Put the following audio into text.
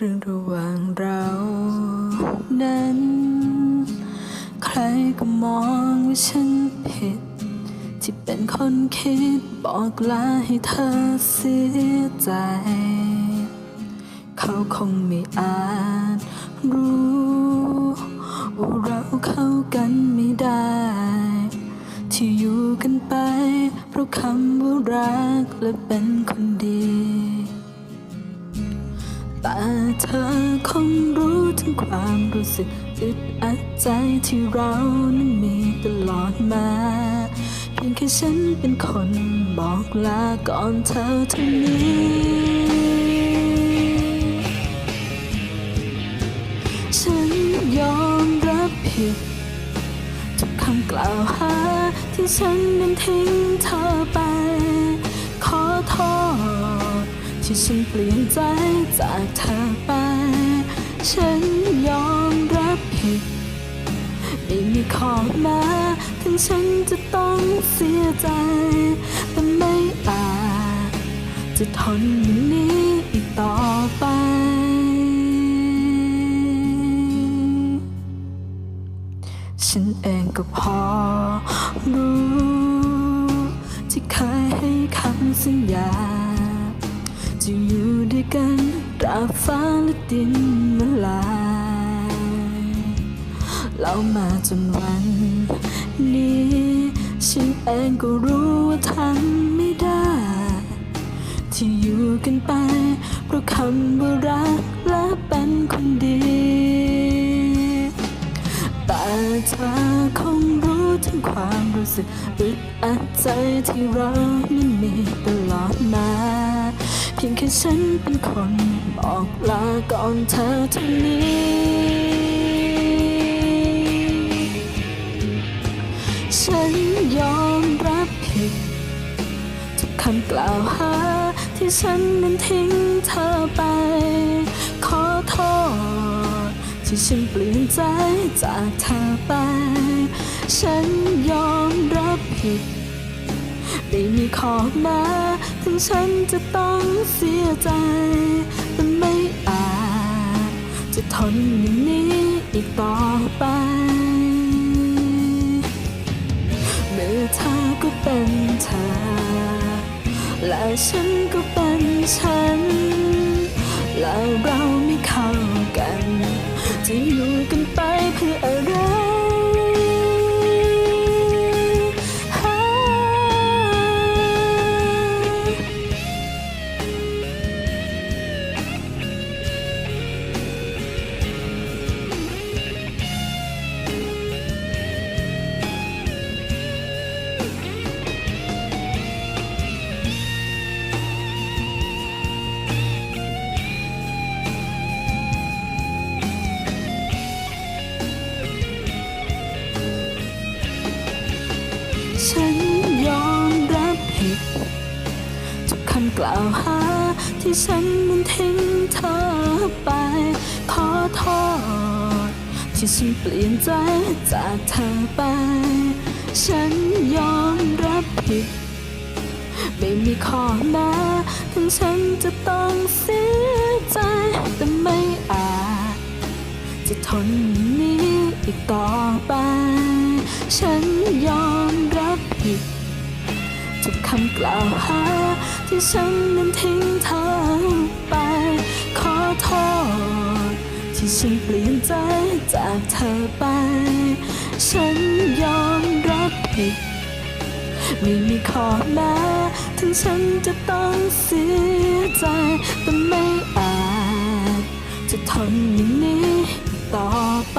เรื่องระหว่างเรานั้น ใครก็มองว่าฉันผิด ที่เป็นคนคิดบอกลาให้เธอเสียใจ เขาคงไม่อาจรู้ว่าเราเข้ากันไม่ได้ ที่อยู่กันไป เพราะคำว่ารักและเป็นคนดี แต่เธอคงรู้ถึงความรู้สึกอึดอัดใจที่เรานั้นมีตลอดมา เพียงแค่ฉันเป็นคนบอกลาก่อนเธอเท่านี้ฉันยอมรับผิดทุกคำกล่าวหาที่ฉันนั้นทิ้งเธอไป ขอโทษ ที่ฉันเปลี่ยนใจจากเธอไป ฉันยอมรับผิด ไม่มีขอมาถึงฉันจะต้องเสียใจ แต่ไม่อาจจะทนอย่างนี้อีกต่อไป ฉันเองก็พอรู้ ที่เคยให้คำสัญญา จะอยู่ด้วยกันตราบฟ้าและดินมันลายเรามาจนวันนี้ฉันเองก็รู้ว่าทำไม่ได้ ที่อยู่กันไป เพราะคำว่ารักและเป็นคนดี แต่เธอคงรู้ถึงความรู้สึกอึดอัดใจที่เรานั้นมีตลอดมา พียงแค่ฉันเป็นคนบอกลาก่อนเธอเท่านี้ ฉันยอมรับผิดทุกคำกล่าวหาที่ฉันนั้นทิ้งเธอไป ขอโทษ ที่ฉันเปลี่ยนใจจากเธอไป ฉันยอมรับผิด ไม่มีขอมาถึงฉันจะต้องเสียใจ แต่ไม่อาจ จะทนอย่างนี้อีกต่อไป เมื่อเธอก็เป็นเธอ และฉันก็เป็นฉัน แล้วเราไม่เข้ากัน จะอยู่กัน กล่าวหาที่ฉันนั้นทิ้งเธอไป ขอโทษ ที่ฉันเปลี่ยนใจจากเธอไป ฉันยอมรับผิด ไม่มีข้อแม้ถึงฉันจะต้องเสียใจแต่ไม่อาจ จะทนนี้อีกต่อไป ฉันยอมรับผิดทุกคำกล่าวหาที่ฉันนั้นทิ้งเธอไป ขอโทษ ที่ฉันเปลี่ยนใจจากเธอไป ฉันยอมรับผิด ไม่มีข้อแม้ถึงฉันจะต้องเสียใจแต่ไม่อาจจะทนอย่างนี้ต่อไป